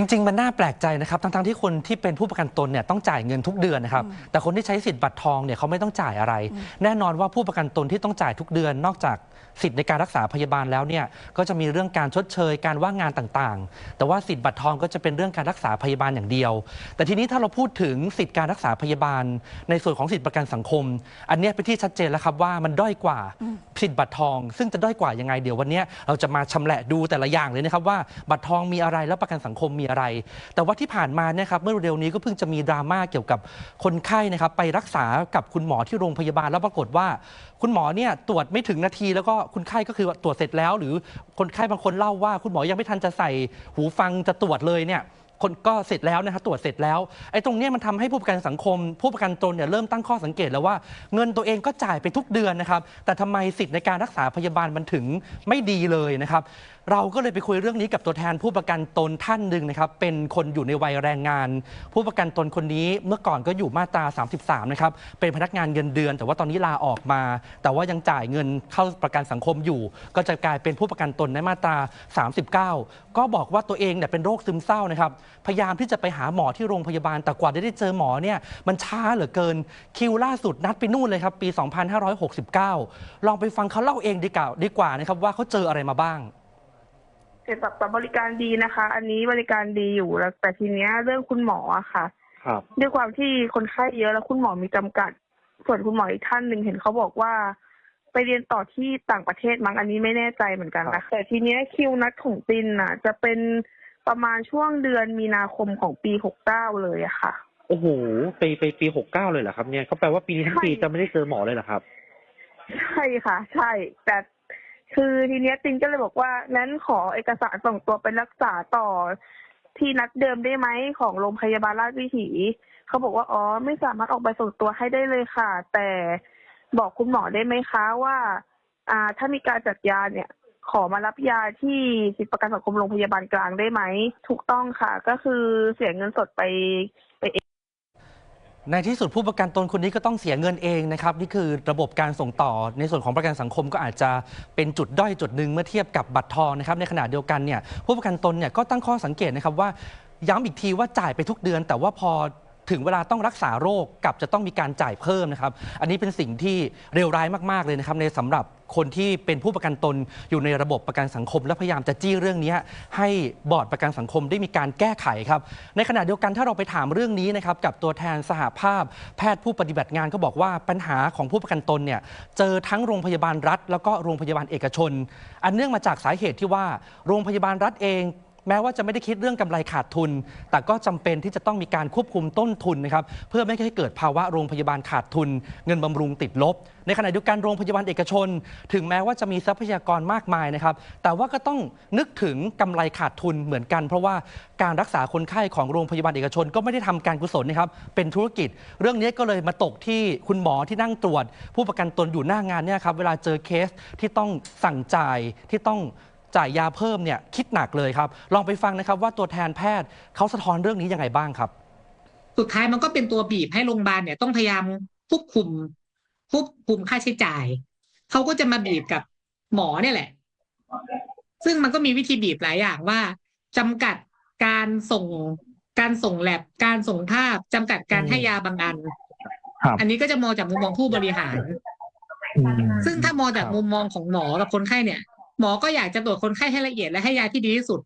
จริง ๆ มันน่าแปลกใจนะครับทั้งๆที่คนที่เป็นผู้ประกันตนเนี่ยต้องจ่ายเงินทุกเดือนนะครับแต่คนที่ใช้สิทธิ์บัตรทองเนี่ยเขาไม่ต้องจ่ายอะไร แน่นอนว่าผู้ประกันตนที่ต้องจ่ายทุกเดือน นอกจากสิทธิ์ในการรักษาพยาบาลแล้วเนี่ยก็จะมีเรื่องการชดเชยการว่างงานต่างๆ แต่ว่าสิทธิ์บัตรทองก็จะเป็นเรื่องการรักษาพยาบาลอย่างเดียว แต่ทีนี้ถ้าเราพูดถึงสิทธิ์การรักษาพยาบาล ในส่วนของสิทธิประกันสังคม อันเนี้ยเป็นที่ชัดเจนแล้วครับว่ามันด้อยกว่าสิทธิ์บัตรทอง ซึ่งจะด้อยกว่ายังไงเดี๋ยววันเนี้ยเราจะมาชำแหละดูแต่ละอย่างเลยนะครับว่าบัตรทองมีอะไรแล้วประกันสังคมมีอะไร แต่ว่าที่ผ่านมาเนี่ยครับเมื่อเร็วนี้ก็เพิ่งจะมีดราม่าเกี่ยวกับคนไข้นะครับไปรักษากับคุณหมอที่โรงพยาบาลแล้วปรากฏว่า คุณหมอเนี่ยตรวจไม่ถึงนาที แล้วก็คุณไข้ก็คือตรวจเสร็จแล้ว หรือคนไข้บางคนเล่าว่า คุณหมอยังไม่ทันจะใส่หูฟังจะตรวจเลยเนี่ย คนก็เสร็จแล้วนะครับตรวจเสร็จแล้วไอ้ตรงเนี้ยมันทำให้ผู้ประกันสังคม ผู้ประกันตนเนี่ยเริ่มตั้งข้อสังเกตแล้วว่าเงินตัวเองก็จ่ายไปทุกเดือนนะครับ แต่ทำไมสิทธิ์ในการรักษาพยาบาลมันถึงไม่ดีเลยนะครับ เราก็เลยไปคุยเรื่องนี้กับตัวแทนผู้ประกันตนท่านหนึ่งนะครับเป็นคนอยู่ในวัยแรงงาน ผู้ประกันตนคนนี้เมื่อก่อนก็อยู่มาตรา 33 นะครับเป็นพนักงานเงินเดือน แต่ว่าตอนนี้ลาออกมา แต่ว่ายังจ่ายเงินเข้าประกันสังคมอยู่ ก็จะกลายเป็นผู้ประกันตนในมาตรา 39 ก็บอกว่าตัวเองเนี่ยเป็นโรคซึมเศร้านะครับพยายามที่จะไปหาหมอที่โรงพยาบาลแต่กว่าจะได้เจอหมอเนี่ยมันช้าเหลือเกินคิวล่าสุดนัดไปนู่นเลยครับปี 2569 ลองไปฟังเขาเล่าเองดีกว่าดีกว่านะครับว่าเขาเจออะไรมาบ้างเกี่ยวกับแบบบริการดีนะคะ อันนี้บริการดีอยู่แล้วแต่ทีเนี้ยเรื่องคุณหมออะค่ะ ครับ ด้วยความที่คนไข้เยอะแล้วคุณหมอมีจำกัด ส่วนคุณหมออีกท่านหนึ่งเห็นเขาบอกว่า ไปเรียนต่อที่ต่างประเทศมั้งอันนี้ไม่แน่ใจเหมือนกันนะแต่ทีเนี้ยคิวนัดของตินน่ะจะเป็น ประมาณช่วงเดือนมีนาคมของปีหกเก้าเลยอะค่ะ โอ้โหไปไปปีหกเก้าเลยเหรอครับ เนี่ยก็แปลว่าปีนี้ทั้งปีใช่จะไม่ได้เจอหมอเลยเหรอครับ ใช่ค่ะ ใช่ แต่คือทีเนี้ยตินก็เลยบอกว่านั้นขอเอกสารส่งตัวไปรักษาต่อ ที่นัดเดิมได้ไหมของโรงพยาบาลราชวิถี เขาบอกว่าอ๋อไม่สามารถออกใบส่งตัวให้ได้เลยค่ะ แต่บอกคุณหมอได้ไหมคะว่า อ่า ถ้ามีการจัดยาเนี่ย ขอมารับยาที่สิทธิประกันสังคมโรงพยาบาลกลางได้ไหม ถูกต้องค่ะ ก็คือเสียเงินสดไปไปเองในที่สุดผู้ประกันตนคนนี้ก็ต้องเสียเงินเองนะครับ นี่คือระบบการส่งต่อในส่วนของประกันสังคมก็อาจจะเป็นจุดด้อยจุดหนึ่งเมื่อเทียบกับบัตรทองนะครับในขณะเดียวกันเนี่ยผู้ประกันตนเนี่ยก็ตั้งข้อสังเกตนะครับว่า ย้ำอีกทีว่าจ่ายไปทุกเดือน แต่ว่าพอถึงเวลาต้องรักษาโรคกับจะต้องมีการจ่ายเพิ่มนะครับ อันนี้เป็นสิ่งที่เลวร้ายมาก ๆ เลยนะครับในสำหรับ คนที่เป็นผู้ประกันตนอยู่ในระบบประกันสังคม และพยายามจะจี้เรื่องนี้ให้บอร์ดประกันสังคมได้มีการแก้ไขครับ ในขณะเดียวกันถ้าเราไปถามเรื่องนี้นะครับกับตัวแทนสหภาพ แพทย์ผู้ปฏิบัติงานก็บอกว่าปัญหาของผู้ประกันตนเนี่ยเจอทั้งโรงพยาบาลรัฐ แล้วก็โรงพยาบาลเอกชน อันเนื่องมาจากสาเหตุที่ว่าโรงพยาบาลรัฐเอง แม้ว่าจะไม่ได้คิดเรื่องกำไรขาดทุน แต่ก็จำเป็นที่จะต้องมีการควบคุมต้นทุนนะครับเพื่อไม่ให้เกิดภาวะโรงพยาบาลขาดทุน เงินบำรุงติดลบ ในขณะเดียวกันโรงพยาบาลเอกชน ถึงแม้ว่าจะมีทรัพยากรมากมายนะครับ แต่ว่าก็ต้องนึกถึงกำไรขาดทุนเหมือนกัน เพราะว่าการรักษาคนไข้ของโรงพยาบาลเอกชน ก็ไม่ได้ทำการกุศลนะครับเป็นธุรกิจ เรื่องนี้ก็เลยมาตกที่คุณหมอที่นั่งตรวจ ผู้ประกันตนอยู่หน้างานเนี่ยครับเวลาเจอเคสที่ต้องสั่งจ่ายที่ต้อง จ่ายยาเพิ่มเนี่ยคิดหนักเลยครับ ลองไปฟังนะครับว่าตัวแทนแพทย์เขาสะท้อนเรื่องนี้ยังไงบ้างครับ สุดท้ายมันก็เป็นตัวบีบให้โรงพยาบาลเนี่ยต้องพยายามควบคุมควบคุมค่าใช้จ่ายเขาก็จะมาบีบกับหมอเนี่ยแหละ ซึ่งมันก็มีวิธีบีบหลายอย่างว่าจำกัดการส่งการส่งแลบการส่งภาพจำกัดการให้ยาบางอันครับอันนี้ก็จะมองจากมุมมองผู้บริหาร ซึ่งถ้ามองจากมุมมองของหมอกับคนไข้เนี่ย หมอก็อยากจะตรวจคนไข้ให้ละเอียดและให้ยาที่ดีที่สุด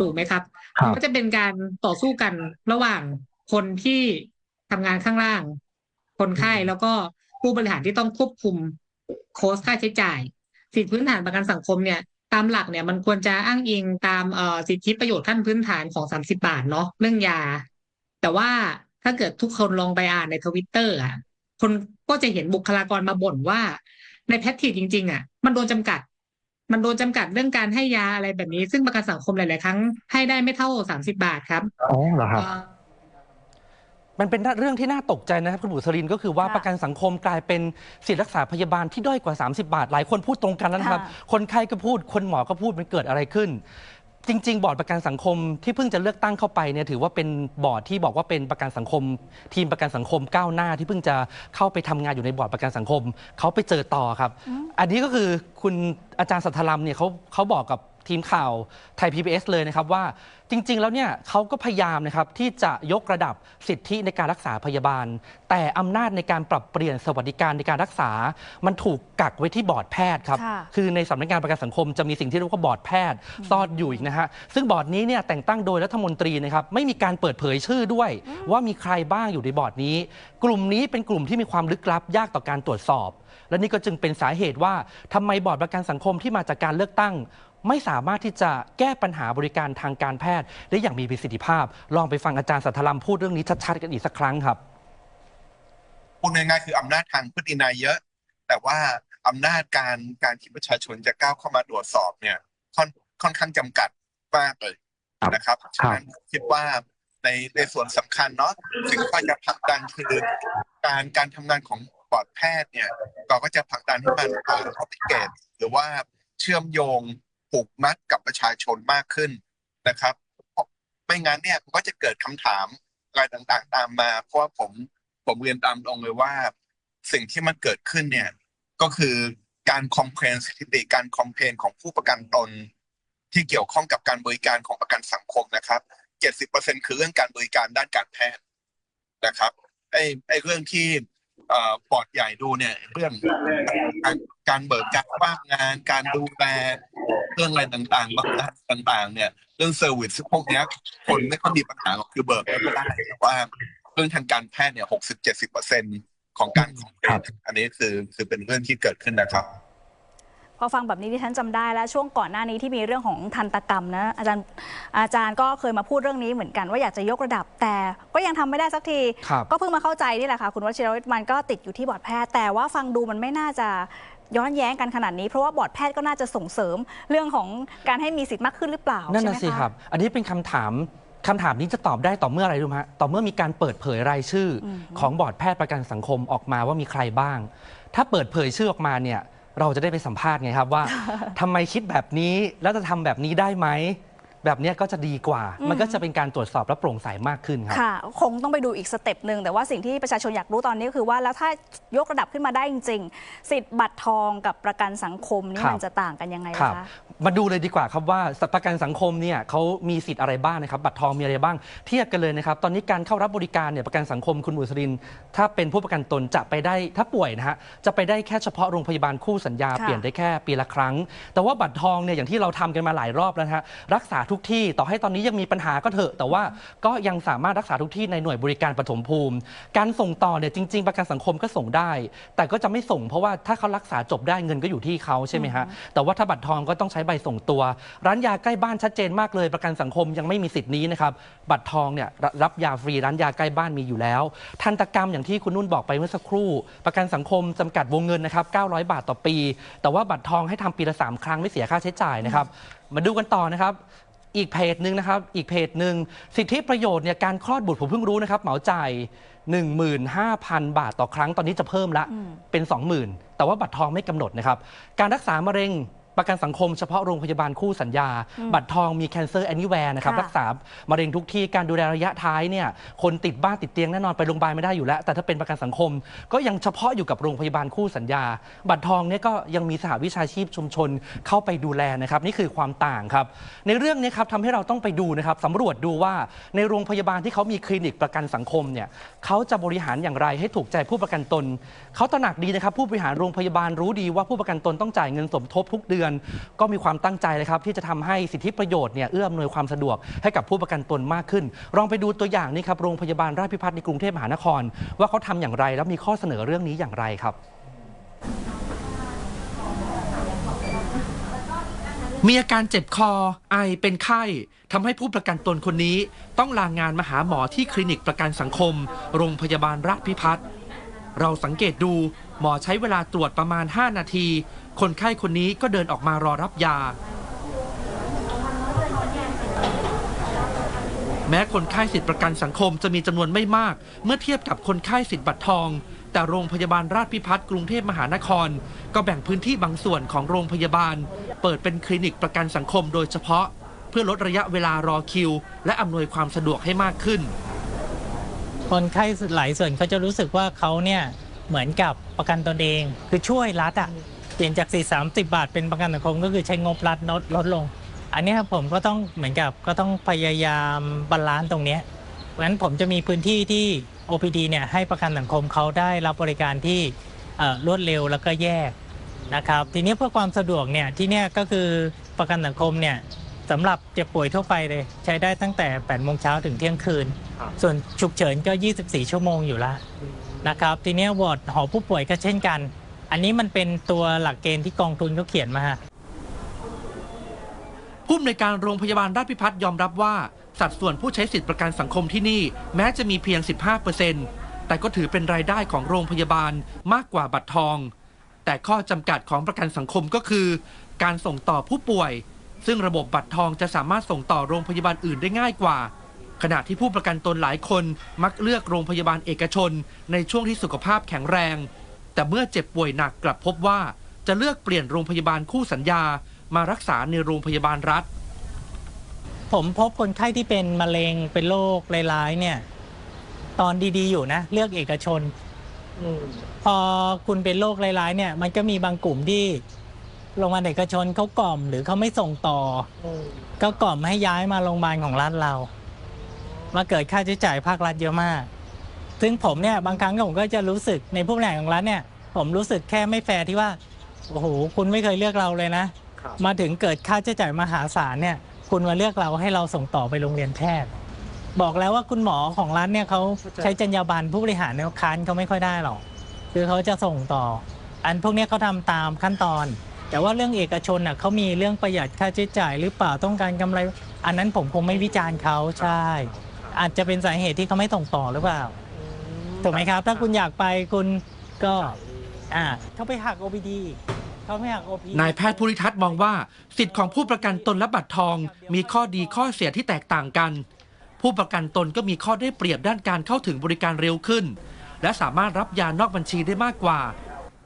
ถูกไหมครับครับมันก็จะเป็นการต่อสู้กันระหว่างคนที่ทำงานข้างล่าง คนไข้แล้วก็ผู้บริหารที่ต้องควบคุมโค้สค่าใช้จ่าย สิทธิพื้นฐานประกันสังคมเนี่ย ตามหลักเนี่ยมันควรจะอ้างอิงตามเอ่อสิทธิประโยชน์ขั้นพื้นฐานของสามสิบาทเนาะเรื่องยา แต่ว่าถ้าเกิดทุกคนลองไปอ่านในทวิตเตอร์อะคนก็จะเห็นบุคลากรมาบ่นว่า ในแพททีจริง ๆ อะ มันโดนจำกัด มันโดนจำกัดเรื่องการให้ยาอะไรแบบนี้ ซึ่งประกันสังคมหลาย ๆ ครั้งให้ได้ไม่เท่าสามสิบาทครับอ๋อเหรอครับเอ่อมันเป็นเรื่องที่น่าตกใจนะครับคุณบุษรินก็คือว่าค่ะประกันสังคมกลายเป็นสิทธิรักษาพยาบาลที่ด้อยกว่า 30 บาท หลายคนพูดตรงกันแล้วนะครับค่ะคนไข้ก็พูดคนหมอก็พูดมันเกิดอะไรขึ้น จริง ๆ บอร์ดประกันสังคมที่เพิ่งจะเลือกตั้งเข้าไปเนี่ยถือว่าเป็นบอร์ดที่บอกว่าเป็นประกันสังคม ทีมประกันสังคมก้าวหน้าที่เพิ่งจะเข้าไปทำงานอยู่ในบอร์ดประกันสังคมเขาไปเจอต่อครับ อันนี้ก็คือคุณอาจารย์สัทธลัมเนี่ยเขาเขาบอกกับ ทีมข่าวไทย PBS เลยนะครับว่าจริง ๆ แล้วเนี่ยเขาก็พยายามนะครับที่จะยกระดับสิทธิในการรักษาพยาบาล แต่อำนาจในการปรับเปลี่ยนสวัสดิการในการรักษา มันถูกกักไว้ที่บอร์ดแพทย์ครับค่ะคือในสำนักงานประกันสังคมจะมีสิ่งที่เรียกว่าบอร์ดแพทย์ซ่อนอยู่อีกนะฮะซึ่งบอร์ดนี้เนี่ยแต่งตั้งโดยรัฐมนตรีนะครับไม่มีการเปิดเผยชื่อด้วย ว่ามีใครบ้างอยู่ในบอร์ดนี้ กลุ่มนี้เป็นกลุ่มที่มีความลึกลับยากต่อการตรวจสอบ และนี่ก็จึงเป็นสาเหตุว่าทำไมบอร์ดประกันสังคมที่มาจากการเลือกตั้ง ไม่สามารถที่จะแก้ปัญหาบริการทางการแพทย์ ได้อย่างมีประสิทธิภาพ ลองไปฟังอาจารย์สัทธลัมพูดเรื่องนี้ชัดๆกันอีกสักครั้งครับพูดง่ายๆคืออำนาจทางพฤตินัยเยอะ แต่ว่าอำนาจการการที่ประชาชนจะก้าวเข้ามาตรวจสอบเนี่ยค่อนค่อนข้างจำกัดมากเลยนะครับฉะนั้นคิดว่าในในส่วนสำคัญเนาะสิ่งที่เราจะผลักดันคือการการทำงานของ บอร์ดแพทย์เนี่ยเราก็จะผลักดันให้มันเอ่ออติเกตหรือว่าเชื่อมโยงผูกมัดกับประชาชนมากขึ้นนะครับไม่งั้นเนี่ยมันก็จะเกิดคำถามอะไรต่างๆ ตามมา เพราะว่าผมผมเรียนตามตรงเลยว่า สิ่งที่มันเกิดขึ้นเนี่ยก็คือการคอมเพลนสถิติการคอมเพลนของผู้ประกันตน ที่เกี่ยวข้องกับการบริการของประกันสังคมนะครับเจ็ดสิบเปอร์เซ็นคือเรื่องการบริการด้านการแพทย์นะครับไอ้ไอ้เรื่องที่ เอ่อบอร์ดใหญ่ดูเนี่ย เรื่องการการเบิกการว่างงาน การดูแลเรื่องอะไรต่างๆบางต่าง ๆ เนี่ย เรื่องเซอร์วิสพวกเนี้ยคนไม่ค่อยมีปัญหาหรอกคือเบิกแล้วก็ได้แต่ว่าเรื่องทางการแพทย์เนี่ยหกสิบเจ็ดสิบเปอร์เซ็นของการคอมเพลนอันนี้คือคือเป็นเรื่องที่เกิดขึ้นนะครับ พอฟังแบบนี้ที่ฉันจำได้แล้วช่วงก่อนหน้านี้ที่มีเรื่องของทันตกรรมนะอาจารย์อาจารย์ก็เคยมาพูดเรื่องนี้เหมือนกันว่าอยากจะยกระดับแต่ก็ยังทำไม่ได้สักทีครับก็เพิ่งมาเข้าใจนี่แหละค่ะ คุณวชิรวิทย์มันก็ติดอยู่ที่บอร์ดแพทย์ แต่ว่าฟังดูมันไม่น่าจะย้อนแย้งกันขนาดนี้ เพราะว่าบอร์ดแพทย์ก็น่าจะส่งเสริมเรื่องของการให้มีสิทธิ์มากขึ้นหรือเปล่านั่นใช่ไหน่ะมสิคะครับ อันนี้เป็นคำถามคำถามนี้จะตอบได้ต่อเมื่ออะไรรู้ไหมฮะต่อเมื่อมีการเปิดเผยรายชื่ออมของบอร์ดแพทย์ประกันสังคมออกมาว่ามีใครบ้าง ถ้าเปิดเผยชื่อออกมาเนี่ย เราจะได้ไปสัมภาษณ์ไงครับว่า ทำไมคิดแบบนี้แล้วจะทำแบบนี้ได้ไหม แบบเนี้ยก็จะดีกว่า มันก็จะเป็นการตรวจสอบและโปร่งใสมากขึ้นครับ ค่ะ คงต้องไปดูอีกสเต็ปหนึ่งแต่ว่าสิ่งที่ประชาชนอยากรู้ตอนนี้ก็คือว่าแล้วถ้ายกระดับขึ้นมาได้จริงๆสิทธิ์บัตรทองกับประกันสังคมนี่ครับ มันจะต่างกันยังไงครับคะ มาดูเลยดีกว่าครับว่าประกันสังคมเนี่ยเขามีสิทธิ์อะไรบ้างนะครับบัตรทองมีอะไรบ้างเทียบกันเลยนะครับตอนนี้การเข้ารับบริการเนี่ยประกันสังคมคุณบุษรินทร์ถ้าเป็นผู้ประกันตนจะไปได้ถ้าป่วยนะฮะจะไปได้แค่เฉพาะโรงพยาบาลคู่สัญญาค่ะ เปลี่ยนได้แค่ปีละครั้ง แต่ว่าบัตรทองเนี่ยอย่างที่เราทำกันมาหลายรอบแล้วนะฮะรักษาทุกที่ ต่อให้ตอนนี้ยังมีปัญหาก็เถอะ แต่ว่าก็ยังสามารถรักษาทุกที่ในหน่วยบริการปฐมภูมิ การส่งต่อเนี่ยจริง ๆ ประกันสังคมก็ส่งได้ แต่ก็จะไม่ส่งเพราะว่าถ้าเขารักษาจบได้เงินก็อยู่ที่เขาใช่ไหมฮะแต่ว่าถ้าบัตรทองก็ต้องใช้ใบส่งตัว ร้านยาใกล้บ้านชัดเจนมากเลย ประกันสังคมยังไม่มีสิทธิ์นี้นะครับบัตรทองเนี่ยรรับยาฟรีร้านยาใกล้บ้านมีอยู่แล้วทันตกรรมอย่างที่คุณนุ่นบอกไปเมื่อสักครู่ ประกันสังคมจำกัดวงเงินนะครับ900 บาทต่อปี แต่ว่าบัตรทองให้ทำปีละ3ครั้งไม่เสียค่าใช้จ่ายนะครับมาดูกันต่อนะครับ อีกเพจหนึ่งนะครับ อีกเพจหนึ่งสิทธิประโยชน์เนี่ยการคลอดบุตรผมเพิ่งรู้นะครับ เหมาจ่าย 15,000 บาทต่อครั้งตอนนี้จะเพิ่มละอืมเป็น 20,000 แต่ว่าบัตรทองไม่กำหนดนะครับ การรักษามะเร็ง ประกันสังคมเฉพาะโรงพยาบาลคู่สัญญา บัตรทองมี Cancer Anywhere นะครับค่ะรักษามะเร็งทุกที่การดูแลระยะท้ายเนี่ยคนติดบ้านติดเตียงแน่นอนไปโรงพยาบาลไม่ได้อยู่แล้ว แต่ถ้าเป็นประกันสังคม ก็ยังเฉพาะอยู่กับโรงพยาบาลคู่สัญญา บัตรทองเนี่ยก็ยังมีสหวิชาชีพชุมชนเข้าไปดูแลนะครับนี่คือความต่างครับ ในเรื่องนี้ครับทำให้เราต้องไปดูนะครับสำรวจดูว่าในโรงพยาบาลที่เขามีคลินิกประกันสังคมเนี่ยเขาจะบริหารอย่างไรให้ถูกใจผู้ประกันตนเขาตระหนักดีนะครับผู้บริหารโรงพยาบาลรู้ดีว่าผู้ประกันตนต้องจ่ายเงินสมทบทุกเดือนก็มีความตั้งใจเลยครับที่จะทำให้สิทธิประโยชน์เนี่ยเอื้ออำนวยความสะดวกให้กับผู้ประกันตนมากขึ้น ลองไปดูตัวอย่างนี้ครับโรงพยาบาลราชพิพัฒน์ในกรุงเทพมหานคร ว่าเขาทำอย่างไรแล้วมีข้อเสนอเรื่องนี้อย่างไรครับมีอาการเจ็บคอ ไอเป็นไข้ทำให้ผู้ประกันตนคนนี้ ต้องลางงานมาหาหมอที่คลินิกประกันสังคม โรงพยาบาลราชพิพัฒน์เราสังเกตดูหมอใช้เวลาตรวจประมาณ 5 นาที คนไข้คนนี้ก็เดินออกมารอรับยา แม้คนไข้สิทธิประกันสังคมจะมีจำนวนไม่มาก เมื่อเทียบกับคนไข้สิทธิบัตรทอง แต่โรงพยาบาลราชพิพัฒน์กรุงเทพมหานคร ก็แบ่งพื้นที่บางส่วนของโรงพยาบาล เปิดเป็นคลินิกประกันสังคมโดยเฉพาะ เพื่อลดระยะเวลารอคิว และอำนวยความสะดวกให้มากขึ้น คนไข้หลายส่วนเขาจะรู้สึกว่าเขาเนี่ยเหมือนกับประกันตนเอง คือช่วยรัฐอะ ลี่ยนจาก 4 30 บาท เป็นประกันสังคมก็คือใช้งบรัฐลดลดลง อันเนี้ยผมก็ต้องเหมือนกับก็ต้องพยายามบาลานซ์ตรงเนี้ยเพราะฉะนั้นผมจะมีพื้นที่ที่ OPD เนี่ยให้ประกันสังคมเขาได้รับบริการที่เอ่อรวดเร็วแล้วก็แยกนะครับทีนี้เพื่อความสะดวกเนี่ยที่เนี่ยก็คือประกันสังคมเนี่ยสำหรับเจ็บป่วยทั่วไปเลยใช้ได้ตั้งแต่8โมงเช้าถึงเที่ยงคืนครับส่วนฉุกเฉินก็ 24 ชั่วโมงอยู่แล้วนะครับทีเนี้ยวอร์ดหอผู้ป่วยก็เช่นกัน อันนี้มันเป็นตัวหลักเกณฑ์ที่กองทุนเขาเขียนมาผู้อำนวยการโรงพยาบาลราชพิพัฒน์ยอมรับว่า สัดส่วนผู้ใช้สิทธิประกันสังคมที่นี่ แม้จะมีเพียง 15%แต่ก็ถือเป็นรายได้ของโรงพยาบาลมากกว่าบัตรทอง แต่ข้อจำกัดของประกันสังคมก็คือ การส่งต่อผู้ป่วย ซึ่งระบบบัตรทองจะสามารถส่งต่อโรงพยาบาลอื่นได้ง่ายกว่า ขณะที่ผู้ประกันตนหลายคนมักเลือกโรงพยาบาลเอกชน ในช่วงที่สุขภาพแข็งแรง แต่เมื่อเจ็บป่วยหนักกลับพบว่าจะเลือกเปลี่ยนโรงพยาบาลคู่สัญญามารักษาในโรงพยาบาลรัฐ ผมพบคนไข้ที่เป็นมะเร็งเป็นโรคร้ายๆเนี่ย ตอนดีๆอยู่นะ เลือกเอกชนพอคุณเป็นโรคร้ายๆเนี่ย มันก็มีบางกลุ่มที่โรงพยาบาลเอกชนเขากล่อมหรือเขาไม่ส่งต่ออก็กล่อมให้ย้ายมาโรงพยาบาลของรัฐเรา มาเกิดค่าใช้จ่ายภาครัฐเยอะมาก ซึ่งผมเนี่ยบางครั้งผมก็จะรู้สึกในผู้บริหารของรัฐเนี่ย ผมรู้สึกแค่ไม่แฟร์ที่ว่าโอ้โหคุณไม่เคยเลือกเราเลยนะครับมาถึงเกิดค่าใช้จ่ายมหาศาลเนี่ย คุณมาเลือกเราให้เราส่งต่อไปโรงเรียนแพทย์ บอกแล้วว่าคุณหมอของรัฐเนี่ยเขาใช้จรรยาบรรณผู้บริหารเนี่ยค้านเขาไม่ค่อยได้หรอกคือเขาจะส่งต่อ อันพวกเนี้ยเขาทำตามขั้นตอน แต่ว่าเรื่องเอกชนน่ะเขามีเรื่องประหยัดค่าใช้จ่ายหรือเปล่าต้องการกำไร อันนั้นผมคงไม่วิจารณ์เขาใช่ อาจจะเป็นสาเหตุที่เขาไม่ส่งต่อหรือเปล่า ถูกไหมครับ ถ้าคุณอยากไปคุณก็อ่าเขาไปหัก OPD เขาไม่หัก OPD นายแพทย์ภูริทัศน์มองว่า สิทธิ์ของผู้ประกันตนและบัตรทอง มีข้อดีข้อเสียที่แตกต่างกัน ผู้ประกันตนก็มีข้อได้เปรียบด้านการเข้าถึงบริการเร็วขึ้น และสามารถรับยานอกบัญชีได้มากกว่า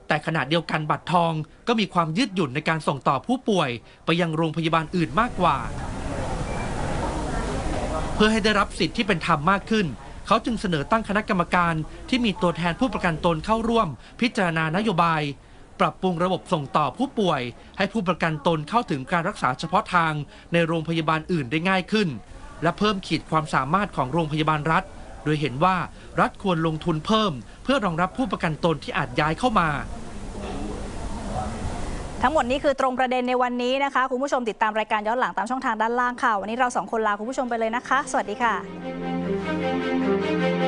แต่ขณะเดียวกันบัตรทองก็มีความยืดหยุ่นในการส่งต่อผู้ป่วย ไปยังโรงพยาบาลอื่นมากกว่า เพื่อให้ได้รับสิทธิ์ที่เป็นธรรมมากขึ้น เขาจึงเสนอตั้งคณะกรรมการที่มีตัวแทนผู้ประกันตนเข้าร่วม พิจารณานโยบาย ปรับปรุงระบบส่งต่อผู้ป่วย ให้ผู้ประกันตนเข้าถึงการรักษาเฉพาะทางในโรงพยาบาลอื่นได้ง่ายขึ้น และเพิ่มขีดความสามารถของโรงพยาบาลรัฐ โดยเห็นว่ารัฐควรลงทุนเพิ่ม เพื่อรองรับผู้ประกันตนที่อาจย้ายเข้ามาทั้งหมดนี้คือตรงประเด็นในวันนี้นะคะ คุณผู้ชมติดตามรายการย้อนหลังตามช่องทางด้านล่างค่ะ วันนี้เราสองคนลาคุณผู้ชมไปเลยนะคะ สวัสดีค่ะ Música